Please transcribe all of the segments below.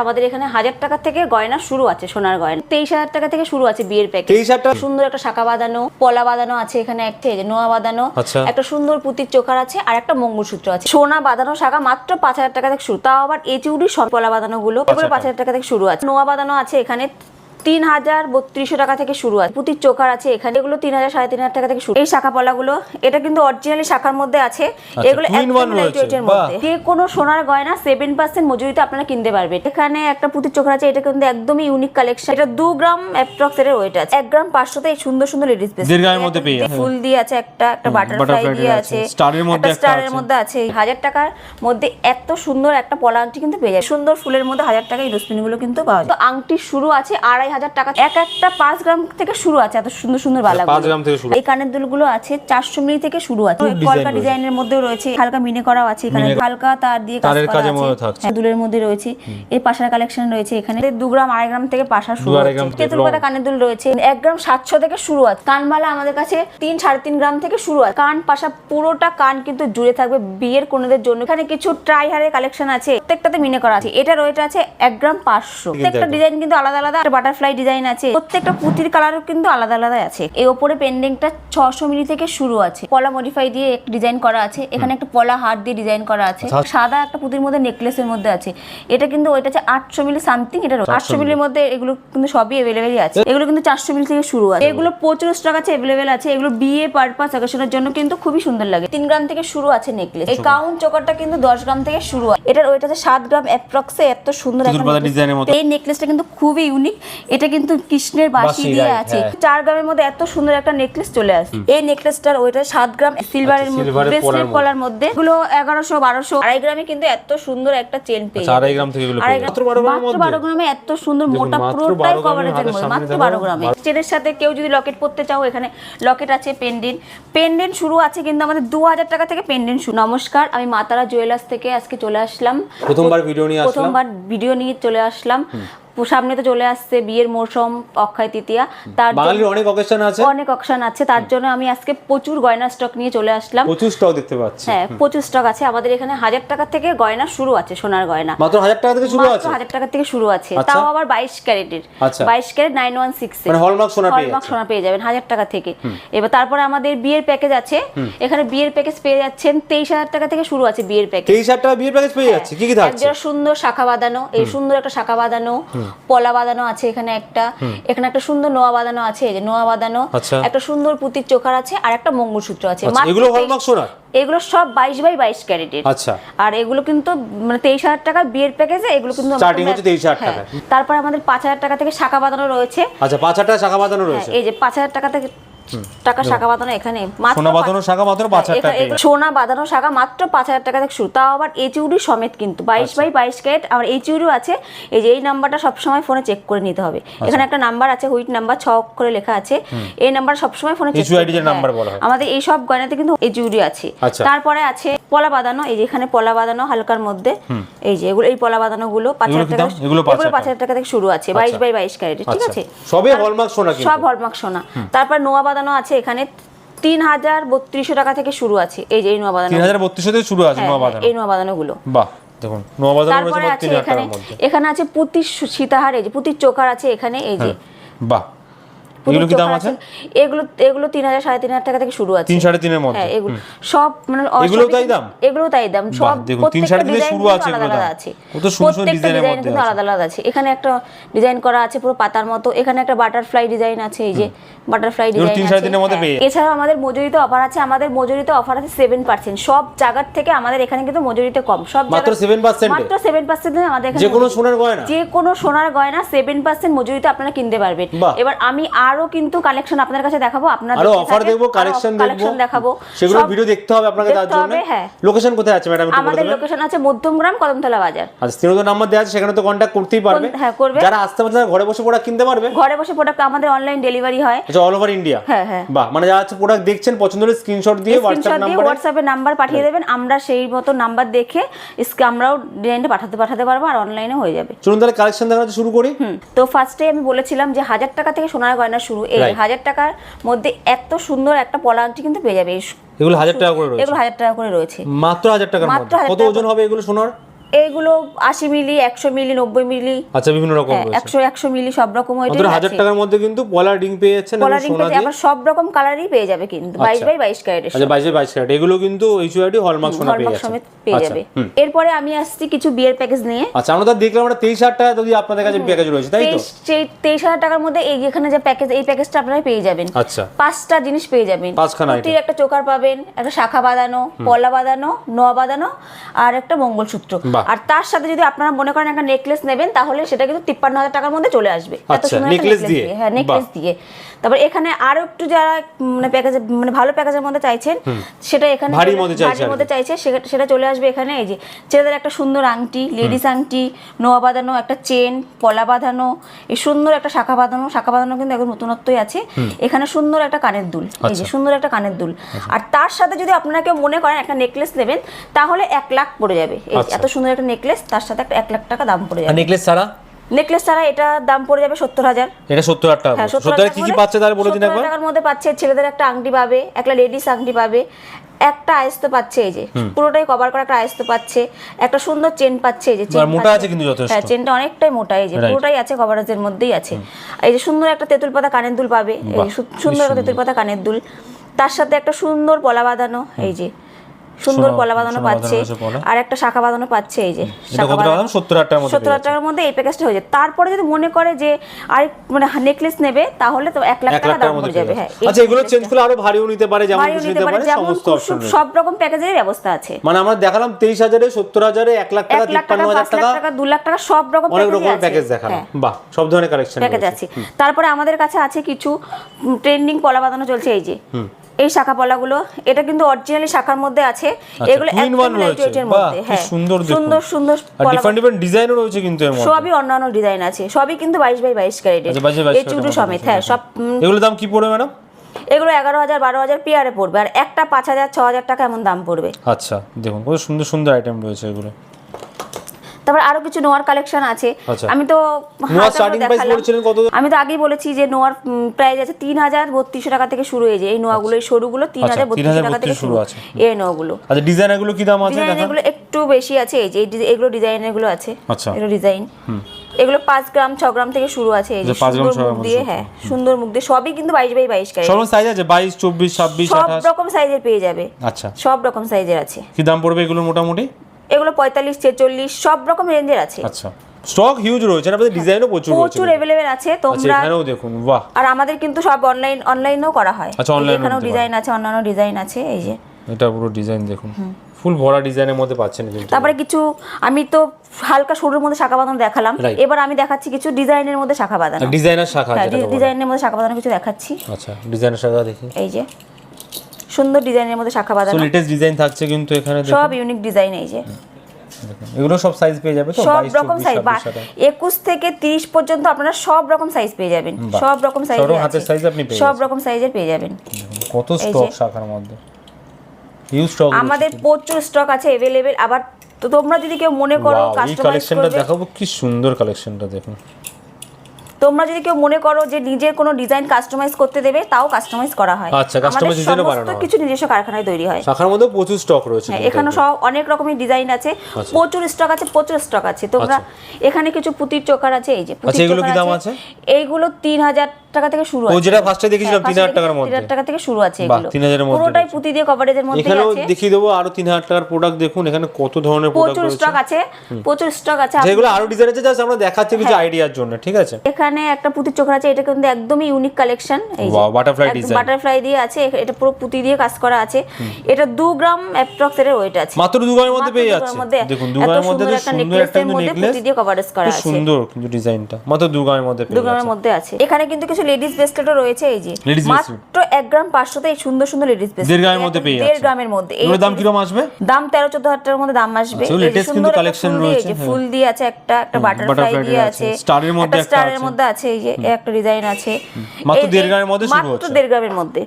আমাদের এখানে হাজার টাকা থেকে গয়না শুরু আছে সোনার গয়না। তেইশ হাজার টাকা থেকে শুরু আছে বিয়ের প্যাকেজ তেইশ হাজার সুন্দর একটা শাখা বাঁধানো পলা বাঁধানো আছে এখানে একটা থেকে নোয়া বাঁধানো। আচ্ছা। একটা সুন্দর পুতির চোখার আছে আর একটা মঙ্গলসূত্র আছে। সোনা বাঁধানো শাখা মাত্র পাঁচ হাজার টাকা থেকে শুরু। তাও আবার এচুরি সব পলা বাঁধানো গুলো পাঁচ হাজার টাকা থেকে শুরু আছে। নোয়া বাঁধানো আছে এখানে তিন হাজার বত্রিশশো টাকা থেকে শুরু আছে। পুতির চোকার আছে এখানে। এগুলো তিন হাজার সাড়ে তিন হাজার টাকা থেকে শুরু। এই শাখা পলাগুলো এটা কিন্তু অরিজিনালি শাখার মধ্যে আছে। এগুলো বাহ। মধ্যে। যে কোনো সোনার গয়না সেভেন পার্সেন্ট মজুরিতে আপনারা কিনতে পারবেন। এখানে একটা পুঁতির চোখা আছে এটা কিন্তু একদমই ইউনিক কালেকশন এটা দু গ্রাম অ্যাপ্রক্স এর ওয়েট আছে। এক গ্রাম পাঁচশোতে এই সুন্দর সুন্দর লেডিস মধ্যে পেয়ে ফুল দিয়ে আছে একটা একটা বাটারফ্লাই দিয়ে আছে। এর মধ্যে একটা স্টারের। মধ্যে আছে। হাজার টাকার মধ্যে এত সুন্দর একটা পলা আংটি কিন্তু পেয়ে যায় সুন্দর ফুলের মধ্যে হাজার টাকা এই রসপিনগুলো কিন্তু পাওয়া যায়। তো আংটির শুরু আছে আড়াই হাজার টাকা এক একটা পাঁচ গ্রাম থেকে শুরু আছে এত সুন্দর সুন্দর বালা পাঁচ গ্রাম থেকে শুরু। এই কানের দুলগুলো আছে চারশো মিলি থেকে শুরু আছে। কলকা। ডিজাইনের মধ্যে রয়েছে হালকা মিনে করাও আছে এখানে। হালকা তার দিয়ে কাজ করা আছে। হ্যাঁ, দুলের মধ্যে রয়েছে। এই পাশার কালেকশন রয়েছে এখানে। দু গ্রাম আড়াই গ্রাম থেকে পাশা শুরু তেঁতুল পাতা কানের দুল রয়েছে। এক গ্রাম সাতশো থেকে শুরু আছে। কানমালা আমাদের কাছে তিন সাড়ে তিন গ্রাম থেকে শুরু আছে। কান পাশা পুরোটা কান কিন্তু জুড়ে থাকবে বিয়ের কোনেদের জন্য। এখানে কিছু ট্রাই হারের কালেকশন আছে। প্রত্যেকটাতে মিনে করা আছে। এটা রয়েছে আছে এক গ্রাম পাঁচশো। প্রত্যেকটা ডিজাইন কিন্তু আলাদা আলাদা। বাটারফ্লাই ডিজাইন আছে। প্রত্যেকটা পুঁতির কালারও কিন্তু আলাদা আলাদা আছে। এই ওপরে পেন্ডিংটা ছশো মিলি থেকে শুরু আছে। পলা মডিফাই দিয়ে ডিজাইন করা আছে। এখানে একটা পলা হার দিয়ে ডিজাইন করা আছে। আচ্ছা। সাদা একটা পুঁতির মধ্যে নেকলেসের মধ্যে আছে। এটা কিন্তু ওইটা আছে আটশো মিলি সামথিং এটা আটশো মিলির মধ্যে এগুলো কিন্তু সবই অ্যাভেলেবেলই আছে। এগুলো কিন্তু চারশো মিলি থেকে শুরু আছে। এগুলো প্রচুর স্টক আছে অ্যাভেলেবেল আছে। এগুলো বিয়ে পারপাস অকেশনের জন্য কিন্তু খুবই সুন্দর লাগে। তিন গ্রাম থেকে শুরু আছে নেকলেস এই কাউন্ট চোকারটা কিন্তু দশ গ্রাম থেকে শুরু হয়। এটার ওইটা আছে সাত গ্রাম অ্যাপ্রক্সে এত সুন্দর। এই নেকলেসটা কিন্তু খুবই ইউনিক এটা কিন্তু কৃষ্ণের বাসি বাঁশি, দিয়ে আছে। হ্যাঁ। চার গ্রামের মধ্যে এত সুন্দর একটা নেকলেস চলে আসে। এই নেকলেসটার ওইটা সাত গ্রাম সিলভারের ব্রেসলেট পলার মধ্যে। এগুলো এগারোশো বারোশো আড়াই গ্রামে কিন্তু এত সুন্দর একটা চেন পেয়ে আচ্ছা, আড়াই গ্রাম থেকে। মাত্র বারো গ্রামে এত সুন্দর মোটা পুরোটাই কভারেজের মধ্যে মাত্র বারো গ্রামে। চেনের সাথে কেউ যদি লকেট পরতে চাও এখানে লকেট আছে পেন্ডেন্ট পেন্ডেন্ট শুরু আছে কিন্তু আমাদের দু হাজার টাকা থেকে পেন্ডেন্ট শুরু। নমস্কার আমি মাতারা জুয়েলার্স থেকে আজকে চলে আসলাম। প্রথমবার ভিডিও নিয়ে আসলাম। প্রথমবার ভিডিও নিয়ে চলে আসলাম। সামনে তো চলে আসছে বিয়ের মৌসুম অক্ষয় তৃতীয়া। তার বাঙালির অনেক অকেশন আছে। অনেক অপশন আছে। তার জন্য আমি আজকে প্রচুর গয়না স্টক নিয়ে চলে আসলাম। প্রচুর স্টক দেখতে পাচ্ছি। হ্যাঁ প্রচুর স্টক আছে। আমাদের এখানে হাজার টাকা থেকে গয়না শুরু আছে সোনার গয়না। মাত্র হাজার টাকা থেকে শুরু আছে? হাজার টাকা থেকে শুরু আছে। আচ্ছা। তাও আবার বাইশ ক্যারেটের। আচ্ছা। বাইশ ক্যারেট নাইন ওয়ান সিক্স মানে হলমার্ক সোনা পেয়ে হলমার্ক সোনা পেয়ে যাবেন হাজার টাকা থেকে। এবার তারপরে আমাদের বিয়ের প্যাকেজ আছে। এখানে বিয়ের প্যাকেজ পেয়ে যাচ্ছেন তেইশ হাজার টাকা থেকে শুরু আছে বিয়ের প্যাকেজ তেইশ হাজার টাকা বিয়ের প্যাকেজ পেয়ে যাচ্ছে। কি কি থাকছে? সুন্দর শাখা বাঁধানো। এই সুন্দর একটা শাখা বাঁধানো। পলা বাঁধানো আছে এখানে একটা। এখানে একটা সুন্দর নোয়া বাঁধানো আছে এই যে নোয়া বাঁধানো। আচ্ছা। একটা সুন্দর পুতির চোখার আছে আর একটা মঙ্গলসূত্র আছে। আচ্ছা, এগুলো হলমার্ক সোনার? এগুলো সব বাইশ বাই বাইশ ক্যারেটের। আচ্ছা। আর এগুলো কিন্তু মানে তেইশ হাজার টাকা বিয়ের প্যাকেজে এগুলো কিন্তু স্টার্টিং হচ্ছে 23,000 হ্যাঁ। টাকা। তারপরে আমাদের পাঁচ হাজার টাকা থেকে শাখা বাঁধানো রয়েছে। আচ্ছা পাঁচ হাজার টাকা শাখা বাঁধানো রয়েছে। হ্যাঁ, এই যে পাঁচ হাজার টাকা থেকে টাকা শাখা বাঁধানো এখানে সোনা বাঁধানো শাখা মাত্র পাঁচ হাজার টাকা সোনা বাঁধানো শাখা মাত্র পাঁচ হাজার টাকা থেকে শুরু তাও আবার এইচইউডি সমেত কিন্তু বাইশ আচ্ছা। বাই বাইশ ক্যারেট আর এইচইউডিও আছে এই যে এই নাম্বারটা সবসময় ফোনে চেক করে নিতে হবে আচ্ছা। এখানে একটা নাম্বার আছে হুইট নাম্বার ছ করে লেখা আছে এই নাম্বার সবসময় ফোনে চেক। আমাদের এই সব গয়নাতে কিন্তু এইচইউডি আছে আচ্ছা। তারপরে আছে পলা বাঁধানো এই যে এখানে পলা বাঁধানো হালকার মধ্যে এই যে এগুলো এই পলা বাঁধানো গুলো পাঁচ হাজার টাকা এগুলো পাঁচ হাজার টাকা থেকে শুরু আছে বাইশ বাই বাইশ ক্যারেটের ঠিক আচ্ছা। আছে? সবে হলমার্ক সোনা সব হলমার্ক সোনা। তারপর নোয়া বাঁধানো আছে এখানে তিন হাজার বত্রিশশো টাকা থেকে শুরু আছে এই যে এই নোয়া বাঁধানো। তিন হাজার বত্রিশশো থেকে শুরু আছে হ্যাঁ, নোয়া হ্যাঁ, বাঁধানো। এই নোয়া বাঁধানো গুলো বাহ দেখুন নোয়া বাঁধানো তারপরে আছে এখানে এখানে আছে পুতির সীতাহার এই যে পুতির চোকার আছে এখানে এই যে। বাহ। পুতির এগুলো কি দাম আছে এগুলো এগুলো তিন হাজার সাড়ে তিন হাজার টাকা থেকে শুরু আছে। তিন সাড়ে তিনের মধ্যে? হ্যাঁ এগুলো সব মানে এগুলোও তাই দাম? এগুলোও তাই দাম। সব তিন সাড়ে তিনে শুরু আছে আলাদা এগুলো আলাদা দাম। আছে। কত সুন্দর সুন্দর ডিজাইনের মধ্যে কিন্তু আলাদা আলাদা আছে। এখানে একটা ডিজাইন করা আছে পুরো পাতার মতো। এখানে একটা বাটারফ্লাই ডিজাইন আছে এই যে বাটারফ্লাই ডিজাইন তিন সাড়ে তিনের মধ্যে পেয়ে। যাবে। এছাড়াও আমাদের মজুরিতে অফার আছে আমাদের মজুরিতে অফার আছে সেভেন পার্সেন্ট সব জায়গার থেকে আমাদের এখানে কিন্তু মজুরিতে কম। সব মাত্র জায়গায়- 7% মাত্র সেভেন পার্সেন্ট আমাদের এখানে যে কোনো সোনার গয়না? যে কোনো সোনার গয়না সেভেন পার্সেন্ট মজুরিতে আপনারা কিনতে পারবেন। এবার আমি আরও কিন্তু কালেকশন আপনার কাছে দেখাবো আপনারা আরও অফার। দেখব কালেকশন দেখব। দেখাবো। সেগুলো ভিডিও দেখতে হবে আপনাকে তার জন্য। হ্যাঁ। লোকেশন কোথায় আছে ম্যাডাম আমাদের লোকেশন আছে মধ্যমগ্রাম কদমতলা বাজার। আচ্ছা স্ক্রিনে নাম্বার দেওয়া আছে সেখানে তো কন্ট্যাক্ট করতেই পারবে। হ্যাঁ, করবে। যারা আসতে পারছে ঘরে বসে প্রোডাক্ট কিনতে পারবে। ঘরে বসে প্রোডাক্ট আমাদের অনলাইন ডেলিভারি হয়। আচ্ছা অল ওভার ইন্ডিয়া হ্যাঁ, হ্যাঁ। বাহ মানে যারা হচ্ছে প্রোডাক্ট দেখছেন পছন্দ হলে স্ক্রিনশট দিয়ে হোয়াটসঅ্যাপ দিয়ে নাম্বারে হোয়াটসঅ্যাপে নাম্বার পাঠিয়ে দেবেন আমরা সেই মতো নাম্বার দেখে ইসকে আমরাও ডিজাইনটা পাঠাতে পাঠাতে পারব আর অনলাইনে হয়ে যাবে। চলুন তাহলে কালেকশন দেখাতে শুরু করি। তো ফার্স্টে আমি বলেছিলাম যে হাজার টাকা থেকে সোনার গয়না শুরু। এই হাজার টাকার মধ্যে এত সুন্দর একটা পলা আংটি কিন্তু পেয়ে যাবে। এগুলো হাজার টাকা করে রয়েছে। মাত্র হাজার টাকা করে রয়েছে। মাত্র হাজার টাকার মাত্র কত ওজন হবে এগুলো সোনার? এইগুলো আশি মিলি একশো মিলি নব্বই মিলি। আচ্ছা বিভিন্ন রকম হ্যাঁ একশো একশো মিলি সব রকম হাজার টাকার মধ্যে কিন্তু পলা রিং পেয়ে যাচ্ছেন কলারিং পেয়ে আবার সব রকম কালারই পেয়ে যাবে কিন্তু বাইশ আচ্ছা। বাই বাইশ ক্যারেটের আচ্ছা বাইশে বাইশ ক্যারেট। এগুলো কিন্তু এইচওআইডি হলমার্ক সোনা পেয়ে যাচ্ছে। পেয়ে আচ্ছা, যাবে। এরপরে আমি আসছি কিছু বিয়ের প্যাকেজ নিয়ে। আচ্ছা আমরা তো দেখলাম আমরা তেইশ হাজার টাকা যদি আপনাদের কাছে প্যাকেজ রয়েছে তাই তো? তেইশ হাজার টাকার মধ্যে এই এখানে যে প্যাকেজ এই প্যাকেজটা আপনারা পেয়ে যাবেন। আচ্ছা। পাঁচটা জিনিস পেয়ে যাবেন। পাঁচখানা একটা চোকার পাবেন একটা শাখা বাঁধানো পলা বাঁধানো নোয়া বাঁধানো আর একটা মঙ্গলসূত্র। আর তার সাথে যদি আপনারা মনে করেন একটা নেকলেস নেবেন তাহলে সেটা কিন্তু তিপ্পান্ন হাজার টাকার মধ্যে চলে আসবে। আচ্ছা, দিয়ে? হ্যাঁ নেকলেস দিয়ে। তারপর এখানে আরও একটু যারা মানে প্যাকেজ মানে ভালো প্যাকেজের মধ্যে চাইছেন সেটা এখানে চলে- মধ্যে চাইছে সেটা- চলে আসবে এখানে। এই যে ছেলেদের একটা সুন্দর আংটি লেডিস আংটি নোয়া বাঁধানো একটা চেন পলা বাঁধানো এই সুন্দর একটা শাখা বাঁধানো শাখা বাঁধানো কিন্তু এখন নতুনত্বই আছে। এখানে সুন্দর একটা কানের দুল। এই আচ্ছা। যে সুন্দর একটা কানের দুল। আর তার সাথে যদি আপনারা কেউ মনে করেন একটা নেকলেস নেবেন তাহলে এক লাখ পড়ে যাবে। এই আচ্ছা। এত সুন্দর একটা নেকলেস তার সাথে একটা এক লাখ টাকা দাম পড়ে যাবে। নেকলেস ছাড়া? নেকলেস ছাড়া এটা দাম পড়ে যাবে সত্তর হাজার। এটা সত্তর হাজার টাকা হ্যাঁ। সত্তর হাজার কি কি পাচ্ছে তাহলে বলে দিন একবার। টাকার মধ্যে পাচ্ছে ছেলেদের একটা আংটি পাবে একটা লেডিস আংটি পাবে একটা আয়স্ত পাচ্ছে এই যে। পুরোটাই কভার করা একটা আয়স্ত পাচ্ছে একটা সুন্দর চেন পাচ্ছে এই যে চেন মোটা আছে কিন্তু যথেষ্ট। হ্যাঁ চেনটা অনেকটাই মোটা এই যে পুরোটাই আছে কভারেজের মধ্যেই আছে। এই যে সুন্দর একটা তেঁতুল পাতা কানের দুল পাবে এই সুন্দর একটা তেঁতুল পাতা কানের দুল। তার সাথে একটা সুন্দর পলা বাঁধানো এই যে। সুন্দর কলা বাঁধানো পাচ্ছে। আর একটা শাখা বাঁধানো পাচ্ছে এই যে। সত্তর হাজার টাকার মধ্যে এই প্যাকেজটা হয়ে যায়। তারপরে যদি মনে করে যে আর মানে নেকলেস নেবে তাহলে তো এক লাখ টাকা দাম পড়ে যাবে। হ্যাঁ আচ্ছা এগুলো চেঞ্জ করলে আরও ভারীও নিতে পারে যেমন নিতে পারে সমস্ত অপশন সব রকম প্যাকেজের ব্যবস্থা আছে। মানে আমরা দেখালাম তেইশ হাজারে সত্তর হাজারে এক লাখ টাকা এক লাখ তিপ্পান্ন টাকা লাখ দু লাখ টাকা সব রকম অনেক রকমের প্যাকেজ দেখালাম। হ্যাঁ, বাহ সব ধরনের কালেকশন প্যাকেজ আছে। তারপরে আমাদের কাছে আছে কিছু ট্রেন্ডিং কলা বাঁধানো চলছে এই যে। এই শাখা পলাগুলো এটা কিন্তু অরিজিনালি শাখার মধ্যে আছে। এগুলো একদম বাহ, মধ্যে হ্যাঁ। সুন্দর সুন্দর সুন্দর ডিফারেন্ট ডিফারেন্ট ডিজাইনও রয়েছে কিন্তু এর মধ্যে। সবই অন্যান্য ডিজাইন আছে। সবই কিন্তু বাইশ বাই বাইশ ক্যারেটের আচ্ছা, 22 22 এই চুড়ু সমেত হ্যাঁ সব উম, এগুলোর দাম কি পড়বে ম্যাডাম এগুলো এগারো হাজার বারো হাজার পেয়ারে পড়বে। আর একটা পাঁচ হাজার ছ হাজার টাকা এমন দাম পড়বে। আচ্ছা দেখুন কত সুন্দর সুন্দর আইটেম রয়েছে এগুলো। তারপর আরও কিছু নোয়ার কালেকশন আছে। আচ্ছা। আমি তো? আমি তো আগেই বলেছি যে নোয়ার প্রাইস আছে তিন হাজার বত্রিশশো টাকা থেকে শুরু হয়ে যায়। এই নোয়াগুলো এই সরুগুলো তিন আচ্ছা, হাজার বত্রিশশো টাকা থেকে শুরু। আছে। এই নোয়াগুলো। আচ্ছা ডিজাইন এগুলো কি দাম আছে একটু বেশি আছে। এই যে এগুলো ডিজাইনেরগুলো আছে। আচ্ছা। এগুলো ডিজাইন এগুলো পাঁচ গ্রাম ছ গ্রাম থেকে শুরু আছে। এই যে যে পাঁচ গ্রাম, সুন্দর মুখ দিয়ে হ্যাঁ সুন্দর মুখ দিয়ে। সবই কিন্তু বাইশ বাই বাইশ সব সাইজ আছে বাইশ চব্বিশ ছাব্বিশ সব রকম সাইজের পেয়ে যাবে। আচ্ছা। সব রকম সাইজের আছে। কি দাম পড়বে এগুলোর মোটামুটি? এগুলো পঁয়তাল্লিশ ছেচল্লিশ সব রকম রেঞ্জের আছে। আচ্ছা। স্টক হিউজ রয়েছে আর আপনাদের ডিজাইনও প্রচুর রয়েছে প্রচুর অ্যাভেলেবেল আছে আচ্ছা তোমরা এখানেও দেখুন বাহ। আর আমাদের কিন্তু সব অনলাইন অনলাইনেও করা হয়। আচ্ছা, online এখানেও ডিজাইন আছে অন্যান্য ডিজাইন আছে এই যে। এটা পুরো ডিজাইন দেখুন। ফুল ভরা ডিজাইনের মধ্যে পাচ্ছেন কিন্তু। তারপরে কিছু আমি তো হালকা সরুর মধ্যে শাখা বাঁধানো দেখালাম। এবার আমি দেখাচ্ছি কিছু ডিজাইনের মধ্যে শাখা বাঁধানো। ডিজাইনার শাখা হ্যাঁ। ডিজাইনের মধ্যে শাখা বাঁধানো কিছু দেখাচ্ছি। আচ্ছা ডিজাইনার শাখা দেখি। এই যে। সুন্দর ডিজাইনের মধ্যে শাখা বাঁধানো। লেটেস্ট ডিজাইন থাকছে কিন্তু এখানে সব ইউনিক ডিজাইন এই যে। এগুলো সব সাইজ পেয়ে যাবে তো? সব রকম সাইজ 26, 27 একুশ থেকে তিরিশ পর্যন্ত আপনারা সব রকম সাইজ পেয়ে যাবেন। সব রকম সাইজ সব হাতের size আপনি পেয়ে সব রকম সাইজের পেয়ে যাবেন। কত স্টক শাখার মধ্যে। হিউজ স্টক আমাদের প্রচুর স্টক আছে এভেলেবেল আবার তো তোমরা যদি কেউ মনে করো কাস্টমাইজ কালেকশনটা করবে দেখাবো কি সুন্দর কালেকশনটা দেখুন। তোমরা যদি কেউ মনে করো যে নিজের কোনো ডিজাইন কাস্টমাইজ করতে দেবে তাও কাস্টমাইজ করা হয়। আচ্ছা, কাস্টমাইজ আমাদের design ও সমস্ত বানানো হয়। কিছু নিজস্ব কারখানায় তৈরি হয়। শাখার মধ্যে প্রচুর স্টক রয়েছে হ্যাঁ এখানে সব অনেক রকমের ডিজাইন আছে। আচ্ছা। প্রচুর স্টক আছে প্রচুর স্টক আছে। তোমরা এখানে কিছু পুতির চোকার আছে এই যে পুতির আচ্ছা, কি চোকার দাম আছে? এইগুলো তিন হাজার টাকা থেকে শুরু ও আছে। যেটা ফার্স্টে দেখেছিলাম হ্যাঁ, তিন হাজার first টাকার মধ্যে। হাজার টাকা থেকে শুরু আছে এগুলো। 3000 এর মধ্যে পুরোটাই পুঁতি দিয়ে কভারেজের মধ্যে এখানেও আছে। দেখিয়ে দেবো আরও তিন হাজার টাকার প্রোডাক্ট দেখুন এখানে কত ধরনের প্রোডাক্ট প্রচুর স্টক আছে প্রচুর স্টক আছে। যেগুলো আরও ডিজাইন আছে জাস্ট আমরা দেখাচ্ছি হ্যাঁ। কিছু আইডিয়ার জন্য ঠিক আছে? এখানে একটা পুঁতির চোখা আছে এটা কিন্তু একদমই ইউনিক কালেকশন এই যে butterfly design. বাটারফ্লাই দিয়ে আছে এটা পুরো পুঁতি দিয়ে কাজ করা আছে। এটা দু গ্রাম অ্যাপ্রক্স এর ওয়েট আছে। মাত্র দু গ্রামের মধ্যে পেয়ে যাচ্ছে। দেখুন দু এত গ্রামের মধ্যে সুন্দর তো একটা সুন্দর নেকলেস পুঁতি দিয়ে কভারেজ করা আছে। সুন্দর কিন্তু ডিজাইনটা মাত্র দু গ্রামের মধ্যে পেয়ে গ্রামের মধ্যে আছে। এখানে কিন্তু কিছু লেডিস ব্রেসলেটও রয়েছে এই যে। মাত্র এক গ্রাম পাঁচশোতে এই সুন্দর সুন্দর লেডিস ব্রেসলেট দেড় গ্রামের মধ্যে পেয়ে দেড় গ্রামের মধ্যে। এর দাম কীরকম আসবে? দাম তেরো চোদ্দ হাজার টাকার মধ্যে দাম আসবে। এই সুন্দর কিন্তু কালেকশন রয়েছে এই যে হ্যাঁ। ফুল দিয়ে আছে একটা একটা বাটারফ্লাই দিয়ে আছে স্টারের মধ্যে একটা স্টারের মধ্যে আছে এই যে একটা ডিজাইন আছে। মাত্র দেড় গ্রামের মধ্যে শুরু হচ্ছে। মাত্র দেড় গ্রামের মধ্যে।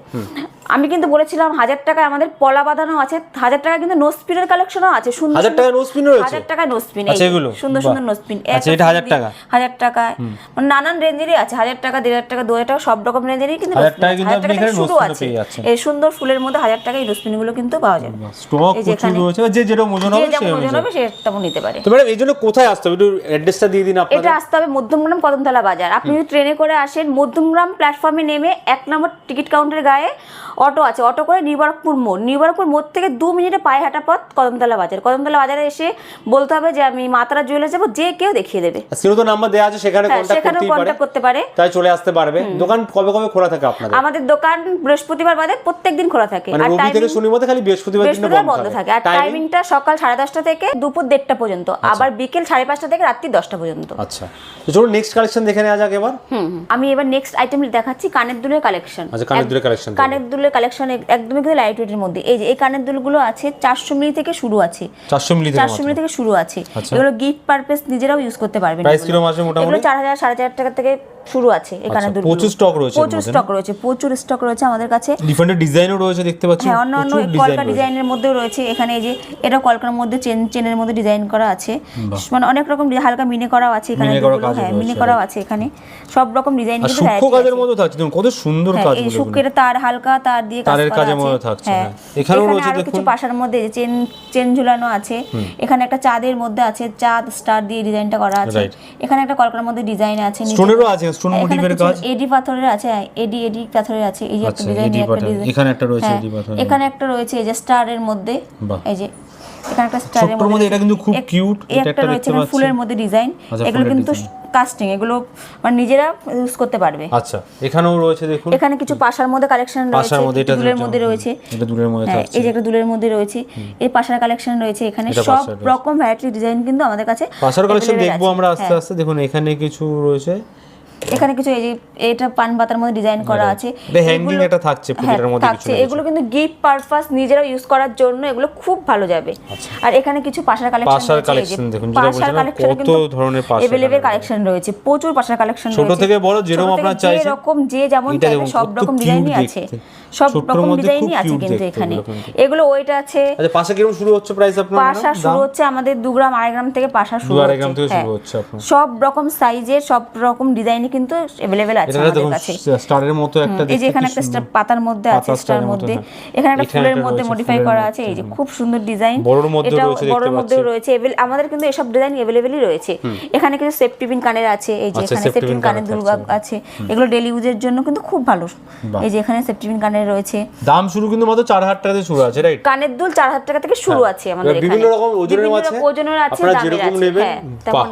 আমি কিন্তু বলেছিলাম হাজার টাকায় আমাদের পলা বাঁধানো আছে হাজার টাকা কিন্তু নোসপিনের কালেকশনও আছে সুন্দর হাজার টাকায় নোসপিন রয়েছে? হাজার টাকায় নোসপিন আচ্ছা, এগুলো? সুন্দর। সুন্দর নোসপিন আচ্ছা, এটা হাজার টাকা? হাজার টাকায়। মানে নানান রেঞ্জেরই আছে হাজার টাকা দেড় হাজার টাকা দু হাজার টাকা সব রকম রেঞ্জেরই কিন্তু হাজার আছে। কিন্তু আপনি এখানে শুরু আছে। পেয়ে যাচ্ছেন। এই সুন্দর ফুলের মধ্যে হাজার টাকায় এই নোসপিনগুলো কিন্তু পাওয়া যাবে স্টক প্রচুর রয়েছে যে যেরকম ওজন হবে ওজন হবে সে তেমন নিতে পারে। তো ম্যাডাম এই জন্য কোথায় আসতে হবে? একটু অ্যাড্রেসটা দিয়ে দিন এটা আসতে হবে মধ্যমগ্রাম কদমতলা বাজার। আপনি যদি ট্রেনে করে আসেন মধ্যমগ্রাম প্ল্যাটফর্মে নেমে এক নম্বর টিকিট কাউন্টারের গায়ে অটো আছে অটো করে নিবারকপুর মোড়। নিবারকপুর মোড় থেকে দু মিনিটে পায়ে হাঁটা পথ কদমতলা বাজার। কদমতলা বাজারে এসে বলতে হবে যে আমি মাতারা জুয়েলার্স যাব যে কেউ দেখিয়ে দেবে। স্ক্রিনে তো নাম্বার দেওয়া আছে সেখানে হ্যাঁ কন্ট্যাক্ট সেখানেও করতেই পারে। কন্ট্যাক্ট করতে পারে। তাই চলে আসতে পারবে। দোকান কবে কবে খোলা থাকে আপনাদের? আমাদের দোকান বৃহস্পতিবার বাদে প্রত্যেকদিন খোলা থাকে। মানে আর থেকে খালি বৃহস্পতিবার দিনে বন্ধ থাকে। আর টাইমিং টাইমিংটা সকাল সাড়ে দশটা থেকে দুপুর দেড়টা পর্যন্ত। আবার বিকেল সাড়ে পাঁচটা থেকে রাত্রি দশটা পর্যন্ত। আচ্ছা। তো চলুন নেক্সট কালেকশন দেখে নেওয়া যাক এবার। হুম হুম। আমি এবার নেক্সট আইটেম দেখাচ্ছি কানের দুলের কালেকশন আচ্ছা কানের দুলের কালেকশন কানের দুলের কালেকশন একদমই কিন্তু লাইট ওয়েটের মধ্যে। এই যে এই কানের দুলগুলো আছে চারশো মিলি থেকে শুরু আছে। চারশো মিলি থেকে চারশো মিলি থেকে শুরু আছে। আচ্ছা। এগুলো গিফট পারপাস নিজেরাও ইউজ করতে পারবেন। এগুলো। মোটামুটি? চার হাজার সাড়ে চার টাকা থেকে শুরু আছে কানের আচ্ছা, প্রচুর স্টক রয়েছে প্রচুর স্টক রয়েছে প্রচুর স্টক রয়েছে আমাদের কাছে। ডিফারেন্ট ডিজাইনও রয়েছে দেখতে পাচ্ছি। হ্যাঁ অন্য অন্য কলকা ডিজাইনের মধ্যেও রয়েছে। এখানে এই যে এটা কলকার মধ্যে চেন চেনের মধ্যে ডিজাইন করা আছে। মানে অনেক রকম হালকা মিনে করাও আছে এখানে মিনে হ্যাঁ মিনে করাও আছে এখানে। সব রকম ডিজাইন কিন্তু কাজের থাকছে। কত সুন্দর হ্যাঁ, কাজ এই শুক্রের তার হালকা তার দিয়ে কাজ তারের কাজের আছে। থাকছে, হ্যাঁ। হ্যাঁ। এখানেও রয়েছে কিছু পাশার মধ্যে যে চেন চেন ঝুলানো আছে। এখানে একটা চাঁদের মধ্যে আছে চাঁদ স্টার দিয়ে ডিজাইনটা করা আছে। এখানে একটা কলকার মধ্যে ডিজাইন আছে স্টোনেরও আছে স্টোন হ্যাঁ, মোটিভের কাজ? এডি পাথরের আছে হ্যাঁ, এডি এডি পাথরের আছে। এই যে একটা আচ্ছা, ডিজাইন এখানে একটা রয়েছে হ্যাঁ, এডি পাথর এখানে একটা রয়েছে এই যে স্টারের মধ্যে এই যে এখানে একটা স্টারের মধ্যে এটা কিন্তু খুব এটা একটা রয়েছে এখানে ফুলের মধ্যে ডিজাইন আচ্ছা, এগুলো কিন্তু কাস্টিং এগুলো মানে নিজেরা ইউজ করতে পারবে। আচ্ছা এখানেও রয়েছে দেখুন। এখানে কিছু পাশার মধ্যে কালেকশন রয়েছে দুলের মধ্যে রয়েছে। এটা দুলের মধ্যে হ্যাঁ এই যে একটা দুলের মধ্যে রয়েছে এই পাশার কালেকশন রয়েছে এখানে সব রকম ভ্যারাইটি ডিজাইন কিন্তু আমাদের কাছে পাশার কালেকশন দেখব আমরা আস্তে হ্যাঁ। আস্তে। দেখুন এখানে কিছু রয়েছে। এখানে কিছু এই যে এটা পান পাতার মধ্যে ডিজাইন করা আছে এটা hanging এগুলো- থাকছে হ্যাঁ, মধ্যে কিছু এগুলো কিন্তু গিফট পারপাস নিজেরা ইউজ করার জন্য এগুলো খুব ভালো যাবে আর এখানে কিছু পাশার কালেকশন আচ্ছা। পাশার কালেকশন দেখুন, যেটা বলছিলাম, কত ধরনের পাশার এভেলেবেল কালেকশন রয়েছে প্রচুর পাশার কালেকশন রয়েছে ছোট থেকে বড় যেরকম আপনারা চাইছেন। এরকম যে যেমন এটা সব রকম ডিজাইনই আছে। সব রকম মধ্যে ডিজাইনই আছে কিন্তু এখানে। এগুলো ওইটা আছে আচ্ছা পাশা কীরকম শুরু হচ্ছে প্রাইস আপনার পাশা শুরু হচ্ছে আমাদের দু গ্রাম আড়াই গ্রাম থেকে পাশা শুরু আড়াই গ্রাম থেকে শুরু হ্যাঁ। হচ্ছে আপনার। সব রকম সাইজের সব রকম ডিজাইনই কিন্তু অ্যাভেলেবেল আছে আমাদের কাছে। স্টারের মতো একটা এই যে এখানে একটা পাতার মধ্যে আছে স্টার মধ্যে। হ্যাঁ। এখানে একটা ফুলের মধ্যে মডিফাই করা আছে এই যে খুব সুন্দর ডিজাইন বড়োর মধ্যেও রয়েছে বড়োর মধ্যেও রয়েছে আমাদের কিন্তু এসব ডিজাইন অ্যাভেলেবেলই রয়েছে। এখানে কিছু সেফটি পিন কানের আছে এই যে আচ্ছা, এখানে সেফটি পিন কানের কানের দুর্গা আছে। এগুলো ডেলি ইউজের জন্য কিন্তু খুব ভালো। এই যে এখানে সেফটি পিন কানের রয়েছে। দাম শুরু কিন্তু মাত্র চার হাজার টাকা থেকে শুরু আছে রাইট কানের দুল চার হাজার টাকা থেকে শুরু আছে আমাদের এখানে বিভিন্ন রকম বিভিন্ন আছে। ওজনের আছে আপনারা দামের যেরকম আছে, নেবেন, হ্যাঁ,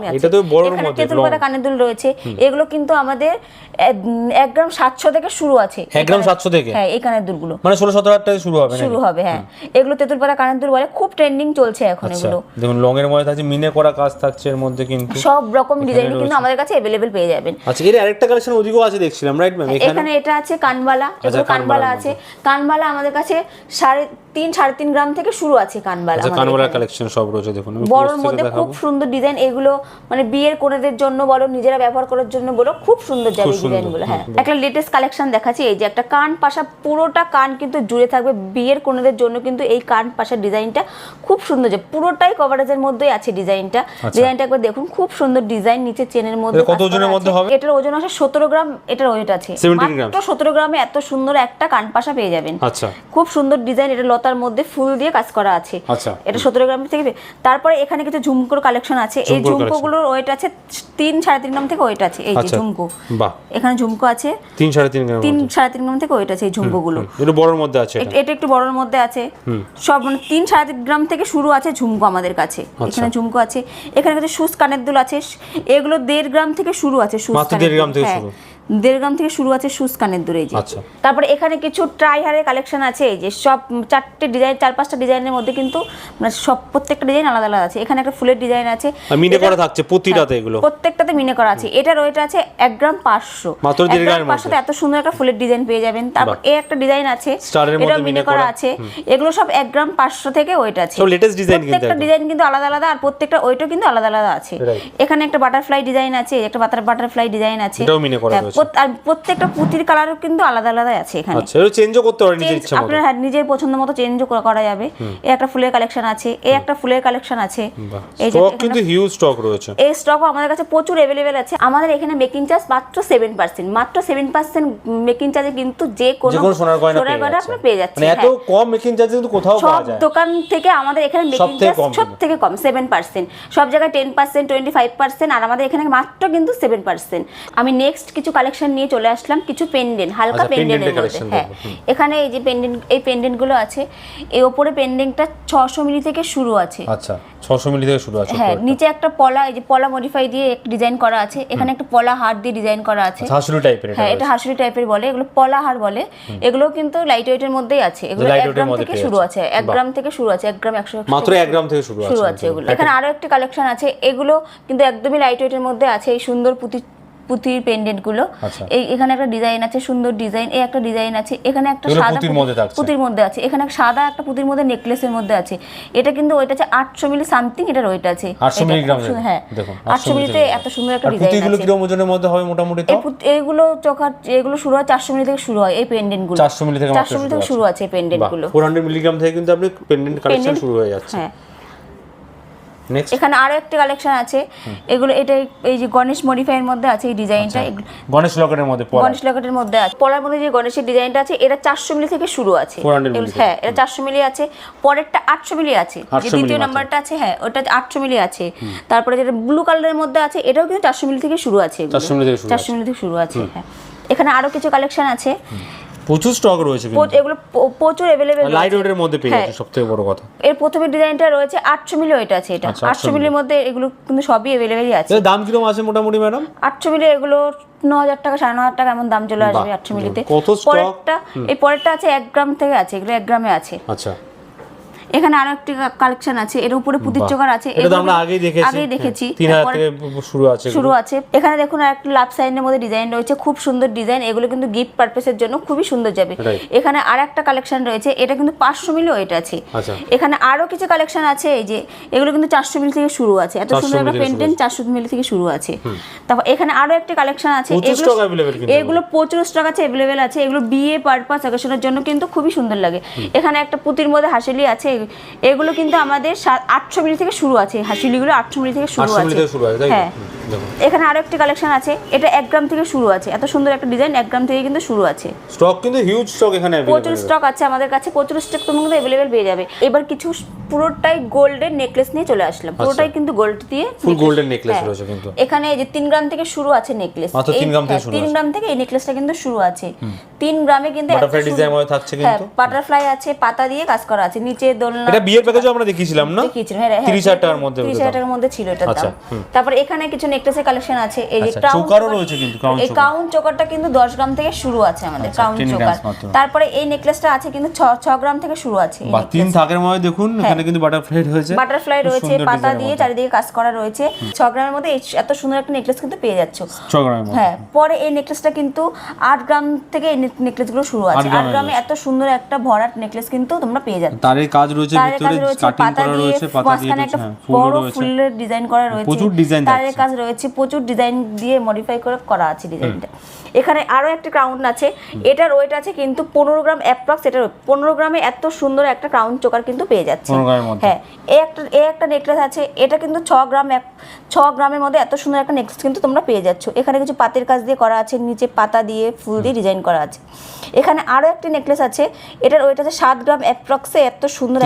আছে। এটা তো বড়োর এখানে মধ্যে, তেঁতুল পাতা কানের দুল রয়েছে। এগুলো কিন্তু আমাদের এক গ্রাম সাতশো থেকে শুরু আছে। এক গ্রাম সাতশো থেকে? হ্যাঁ এই কানের দুলগুলো। মানে ষোলো সতেরো হাজার টাকা শুরু হবে শুরু হবে হ্যাঁ। এগুলো তেঁতুল পাতা কানের দুল বলে খুব ট্রেন্ডিং চলছে এখন আচ্ছা। এগুলো। দেখুন লং এর মধ্যে থাকছে মিনে করা কাজ থাকছে এর মধ্যে কিন্তু। সব রকম ডিজাইন কিন্তু আমাদের কাছে অ্যাভেলেবেল পেয়ে যাবেন। আচ্ছা এর আরেকটা কালেকশন ওদিকেও আছে দেখছিলাম রাইট ম্যাম এখানে এখানে এটা আছে কানবালা। এগুলো আচ্ছা, কানবালা কানবালার আছে। কানবালা আমাদের কাছে সাড়ে তিন সাড়ে তিন গ্রাম থেকে শুরু আছে কানবালা আচ্ছা কানবালার কালেকশন সব রয়েছে দেখুন। আমি বড়োর close থেকে মধ্যে খুব সুন্দর ডিজাইন এগুলো মানে বিয়ের কোনেদের জন্য বলো নিজেরা ব্যবহার করার জন্য বলো খুব সুন্দর যাবে ডিজাইনগুলো হ্যাঁ। একটা লেটেস্ট কালেকশন দেখাচ্ছি এই যে একটা কান পাশা পুরোটা কান কিন্তু জুড়ে থাকবে। বিয়ের কোনেদের জন্য কিন্তু এই কান পাশার ডিজাইনটা খুব সুন্দর যে পুরোটাই কভারেজের মধ্যেই আছে ডিজাইনটা ডিজাইনটা একবার দেখুন খুব সুন্দর ডিজাইন নিচে চেনের মধ্যে কত ওজনের মধ্যে হবে? এটার ওজন আছে সতেরো গ্রাম এটার ওয়েট আছে। মাত্র সতেরো গ্রামে এত সুন্দর একটা কান পাশা পেয়ে যাবেন। আচ্ছা। খুব সুন্দর ডিজাইন এটা লতার মধ্যে ফুল দিয়ে কাজ করা আছে। আচ্ছা। এটা সতেরো গ্রাম থেকে তারপরে এখানে কিছু ঝুমকোর কালেকশন আছে। এই ঝুমকোগুলোর ওয়েট আছে তিন সাড়ে তিন গ্রাম থেকে ওয়েট আছে এই যে আচ্ছা। ঝুমকো। এখানে ঝুমকো আছে। তিন সাড়ে তিন গ্রাম তিন সাড়ে তিন গ্রাম থেকে ওয়েট আছে এই ঝুমকোগুলো। একটু বড়র মধ্যে আছে এটা একটু বড়র মধ্যে আছে। সব মানে তিন সাড়ে তিন গ্রাম থেকে শুরু আছে ঝুমকো আমাদের কাছে। আচ্ছা। এখানে ঝুমকো আছে। এখানে কিছু সুস কানের দুল আছে। এগুলো দেড় গ্রাম থেকে শুরু আছে সুস কানের দুল, থেকে হ্যাঁ। শুরু। দেড় গ্রাম থেকে শুরু আছে সুস কানের দুল যে। আচ্ছা। তারপরে এখানে কিছু ট্রাই হারের কালেকশন আছে এই যে সব চারটে ডিজাইন চার পাঁচটা ডিজাইনের মধ্যে কিন্তু মানে সব প্রত্যেকটা ডিজাইন আলাদা আলাদা আছে। এখানে একটা ফুলের ডিজাইন আছে। মিনে করা থাকছে প্রতিটাতে এগুলো? প্রত্যেকটাতে মিনে করা আছে। এটার ওয়েট আছে এক গ্রাম পাঁচশো। পাঁচশোতে এত সুন্দর একটা ফুলের ডিজাইন পেয়ে যাবেন। তারপর এ একটা ডিজাইন আছে এটাও মিনে করা। আছে। এগুলো সব এক গ্রাম পাঁচশো থেকে ওয়েট আছে। প্রত্যেকটা ডিজাইন কিন্তু আলাদা আলাদা আর প্রত্যেকটা ওয়েটও কিন্তু আলাদা আলাদা আছে। এখানে একটা বাটারফ্লাই ডিজাইন আছে একটা বাটার বাটারফ্লাই ডিজাইন আছে। আর প্রত্যেকটা পুঁতির কালারও কিন্তু আলাদা আলাদা আছে এখানে। আচ্ছা এটা চেঞ্জও করতে পারে নিজের ইচ্ছা মতো। আপনার হ্যাঁ, নিজের পছন্দ মতো চেঞ্জও করা যাবে। এই একটা ফুলের কালেকশন আছে এই একটা ফুলের কালেকশন আছে। এই যে স্টক কিন্তু হিউজ স্টক রয়েছে। এই স্টকও আমাদের কাছে প্রচুর অ্যাভেলেবেল আছে। আমাদের এখানে মেকিং চার্জ মাত্র সেভেন পার্সেন্ট মাত্র সেভেন পার্সেন্ট মেকিং চার্জে কিন্তু যে কোনো সোনার গয়না সোনার গয়না আপনি পেয়ে যাচ্ছেন মানে এত হ্যাঁ। কম মেকিং চার্জ কিন্তু কোথাও সব পাওয়া যায়। দোকান থেকে আমাদের এখানে মেকিং চার্জ সব থেকে কম সেভেন পার্সেন্ট সব জায়গায় ten percent twenty five percent আর আমাদের এখানে মাত্র কিন্তু সেভেন পার্সেন্ট আমি নেক্সট কিছু কালেকশন নিয়ে চলে আসলাম কিছু পেন্ডেন্ট হালকা আচ্ছা, পেন্ডেন্টের এর মধ্যে। হ্যাঁ এখানে এই যে পেন্ডেন্ট এই পেন্ডেন্টগুলো আছে এই ওপরে পেন্ডেন্টটা ছশো মিলি থেকে শুরু আছে। আচ্ছা ছশো মিলি থেকে শুরু আছে হ্যাঁ নিচে একটা পলা এই যে পলা মডিফাই দিয়ে ডিজাইন করা আছে এখানে একটা পলা হার দিয়ে ডিজাইন করা আছে। হাসুরি টাইপের এটা হ্যাঁ এটা হাসুরি টাইপের বলে এগুলো পলা হার বলে। এগুলো কিন্তু লাইট ওয়েটের মধ্যেই আছে। এগুলো এক গ্রাম থেকে শুরু আছে এক গ্রাম থেকে শুরু আছে এক গ্রাম একশো মাত্র এক গ্রাম থেকে শুরু শুরু আছে আছে এগুলো। এখানে আরও একটি কালেকশন আছে এগুলো কিন্তু একদমই লাইট ওয়েটের মধ্যে আছে এই সুন্দর পুঁতি পুঁতির পেন্ডেন্টগুলো। আচ্ছা। এই এখানে একটা ডিজাইন আছে সুন্দর ডিজাইন এই একটা ডিজাইন আছে এখানে একটা সাদা পুঁতির মধ্যে থাকছে। পুঁতির মধ্যে আছে। এখানে একটা সাদা একটা পুঁতির মধ্যে নেকলেসের মধ্যে আছে। এটা কিন্তু ওইটা আছে আটশো মিলি সামথিং এটার ওইটা আছে। 800 এটা মিলিগ্রাম খুব সুন্দর- হ্যাঁ দেখুন, 800 আটশো মিলিতে। এত সুন্দর একটা ডিজাইন পুঁতিগুলো আছে। কীরকম ওজনের মধ্যে হবে মোটামুটি এইগুলো চোখা এগুলো শুরু হয় চারশো মিলি থেকে শুরু হয় এই পেন্ডেন্টগুলো। 400 মিলি থেকে চারশো মিলি থেকে শুরু আছে। এই পেন্ডেন্টগুলো। ফোর হান্ড্রেড মিলিগ্রাম থেকে কিন্তু আপনি পেন্ডেন্ট কালেকশন শুরু হয়ে যাচ্ছে। হ্যাঁ। এখানে আরও একটা কালেকশন আছে। এগুলো এটা এই যে গণেশ মডিফাইয়ের মধ্যে আছে এই ডিজাইনটা গণেশ লকেটের মধ্যে পড়া। গণেশ লকেটের মধ্যে আছে। পলার মধ্যে যে গণেশের ডিজাইনটা আছে এটা চারশো মিলি থেকে শুরু আছে। 400 মিলি এগুলো- থেকে। হ্যাঁ এটা চারশো মিলি আছে। পরেরটা আটশো মিলি আছে। যে দ্বিতীয়। নাম্বারটা আছে হ্যাঁ ওটা আটশো মিলি আছে। তারপরে যেটা ব্লু কালারের মধ্যে আছে এটাও কিন্তু চারশো মিলি থেকে শুরু আছে 400 মিলি থেকে শুরু চারশো মিলি থেকে শুরু আছে হ্যাঁ। এখানে আরও কিছু কালেকশন আছে। প্রচুর স্টক রয়েছে কিন্তু। এগুলো প্রচুর অ্যাভেলেবেল লাইট ওয়েটের মধ্যে পেয়ে হ্যাঁ। যাচ্ছে সবথেকে বড় কথা। এর প্রথমে ডিজাইনটা রয়েছে আটশো মিলি ওয়েট আছে এটা। আচ্ছা, 800 আটশো মিলির মধ্যে এগুলো কিন্তু সবই অ্যাভেলেবেলই আছে। এর দাম কীরকম আছে মোটামুটি ম্যাডাম? আটশো মিলি এগুলো ন হাজার টাকা সাড়ে ন হাজার টাকা এমন দাম চলে আসবে বাহ, আটশো মিলিতে কত স্টক পরেরটা এই পরেরটা আছে এক গ্রাম থেকে আছে এগুলো এক গ্রামে আছে। আচ্ছা। এখানে আরও একটি কালেকশন আছে এর উপরে পুতির। চোকার আছে এটা আমরা আগেই দেখেছি। আগেই থেকে শুরু আছে শুরু আছে। এখানে দেখুন একটা লাভ সাইনের মধ্যে ডিজাইন রয়েছে খুব সুন্দর ডিজাইন এগুলো কিন্তু গিফট পারপাসের জন্য খুবই সুন্দর যাবে। এখানে আর একটা কালেকশন রয়েছে এটা কিন্তু পাঁচশো মিলি ওয়েট আছে। আচ্ছা। এখানে আরও কিছু কালেকশন আছে এই যে এগুলো কিন্তু চারশো মিল থেকে শুরু আছে এত সুন্দর একটা শুরু চারশো মিলি থেকে শুরু আছে। তারপর এখানে আরও একটা কালেকশন আছে এগুলো প্রচুর স্টক আছে অ্যাভেলেবেল আছে এগুলো বিয়ে পারপাস অকেশনের জন্য কিন্তু খুবই সুন্দর লাগে। এখানে একটা পুঁতির মধ্যে হাসিলি আছে এগুলো কিন্তু আমাদের আটশো মিলি থেকে শুরু আছে হাসিলিগুলো আটশো মিলি থেকে শুরু আছে। থেকে শুরু আছে হ্যাঁ। এখানে আরও একটি কালেকশন আছে এটা এক গ্রাম থেকে শুরু আছে এত সুন্দর একটা ডিজাইন এক গ্রাম থেকে কিন্তু শুরু আছে। স্টক কিন্তু হিউজ স্টক এখানে প্রচুর স্টক আছে আমাদের কাছে প্রচুর স্টক তুমি কিন্তু অ্যাভেলেবেল পেয়ে যাবে। এবার কিছু পুরোটাই গোল্ডের নেকলেস নিয়ে চলে আসলাম। পুরোটাই কিন্তু গোল্ড দিয়ে ফুল। গোল্ডেন নেকলেস হ্যাঁ। রয়েছে কিন্তু। এখানে এই যে তিন গ্রাম থেকে শুরু আছে নেকলেস মাত্র তিন গ্রাম থেকে শুরু তিন আছে। গ্রাম থেকে এই নেকলেসটা কিন্তু শুরু আছে। তিন গ্রামে কিন্তু Butterfly design মধ্যে থাকছে কিন্তু। বাটারফ্লাই আছে পাতা দিয়ে কাজ করা আছে নিচে দোলনা এটা বিয়ের প্যাকেজও আমরা দেখিয়েছিলাম না? দেখিয়েছিলাম, হ্যাঁ, হ্যাঁ, তিরিশ হাজার টাকার মধ্যে তিরিশ ওদের হাজার দাম। টাকার মধ্যে ছিল আচ্ছা, দাম তারপর এখানে কিছু নেকলেসের কালেকশন আছে এই যে আচ্ছা, ক্রাউন চোকারও রয়েছে কিন্তু, crown এই ক্রাউন চোকারটা কিন্তু দশ গ্রাম থেকে শুরু আছে আমাদের আচ্ছা, ক্রাউন চোকার। তারপরে এই নেকলেসটা আছে কিন্তু ছ ছ গ্রাম থেকে শুরু আছে বা তিন থাকের মধ্যে দেখুন এখানে কিন্তু বাটারফ্লাই রয়েছে। বাটারফ্লাই রয়েছে পাতা দিয়ে চারিদিকে কাজ করা রয়েছে। ছ গ্রামের মধ্যে এত সুন্দর একটা নেকলেস কিন্তু পেয়ে যাচ্ছ। ছ গ্রামের মধ্যে। হ্যাঁ পরে এই নেকলেসটা কিন্তু আট গ্রাম থেকে এই নেকলেসগুলো শুরু আছে। আট গ্রামে এত সুন্দর একটা ভরাট নেকলেস কিন্তু তোমরা পেয়ে যাবে তারের কাজ রয়েছে ভিতরে কাটিং করা রয়েছে পাতা দিয়ে একটা হ্যাঁ, বড় রয়েছে। ফুলের ডিজাইন করা রয়েছে। প্রচুর ডিজাইন তারের। কাজ রয়েছে প্রচুর ডিজাইন দিয়ে মডিফাই করে করা আছে ডিজাইনটা এখানে আরও একটা ক্রাউন আছে। এটার ওয়েট আছে কিন্তু পনেরো গ্রাম অ্যাপ্রক্স এটার পনেরো গ্রামে এত সুন্দর একটা ক্রাউন চোকার কিন্তু পেয়ে যাচ্ছে। 15 গ্রামের মধ্যে। হ্যাঁ এই একটা এই একটা নেকলেস আছে এটা কিন্তু ছ গ্রাম ছ গ্রামের মধ্যে এত সুন্দর একটা নেকলেস কিন্তু তোমরা পেয়ে যাচ্ছ। এখানে কিছু পাতের কাজ দিয়ে করা আছে নিচে পাতা দিয়ে ফুল দিয়ে ডিজাইন করা আছে। এখানে আরও একটা নেকলেস আছে এটার ওয়েট আছে সাত গ্রাম অ্যাপ্রক্সে এত সুন্দর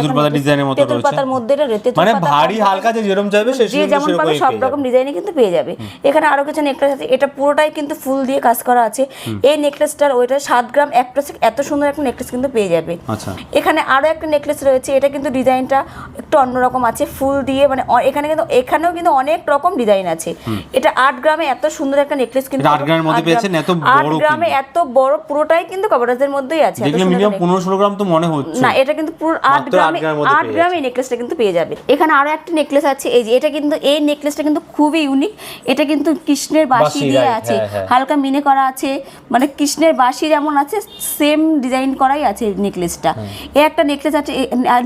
তেঁতুল পাতার মধ্যে মানে ভারী হালকা যে যেরকম চাইবে সে যেমন পাবে সব রকম। ডিজাইনে কিন্তু পেয়ে যাবে। এখানে আরও কিছু নেকলেস আছে এটা পুরোটাই কিন্তু ফুল দিয়ে কাজ করা আছে। এই নেকলেসটার ওইটা সাত গ্রাম অ্যাপ্রক্সে এত সুন্দর একটা নেকলেস কিন্তু পেয়ে যাবে। আচ্ছা। এখানে আরও একটা নেকলেস রয়েছে এটা কিন্তু ডিজাইনটা একটু অন্যরকম আছে ফুল দিয়ে মানে এখানে কিন্তু এখানেও কিন্তু অনেক রকম ডিজাইন আছে। এটা আট গ্রামে এত সুন্দর একটা নেকলেস কিন্তু আট গ্রামের মধ্যে পেয়েছেন, এত বড় গ্রামে এত বড় পুরোটাই কিন্তু কভারেজের মধ্যেই আছে দেখলে মিনিমাম একটা পনেরো ষোলো গ্রাম তো মনে হচ্ছে। না এটা কিন্তু পুরো আট মাত্র আট গ্রামে গ্রামে নেকলেসটা কিন্তু পেয়ে যাবে। এখানে আরও একটা নেকলেস আছে এই যে এটা কিন্তু এই নেকলেসটা কিন্তু খুবই ইউনিক এটা কিন্তু কৃষ্ণের বাঁশি বাঁশি, দিয়ে আছে। হ্যাঁ, হ্যাঁ। হালকা মিনে করা আছে মানে কৃষ্ণের বাঁশি যেমন আছে সেম ডিজাইন করাই আছে নেকলেসটা এ একটা নেকলেস আছে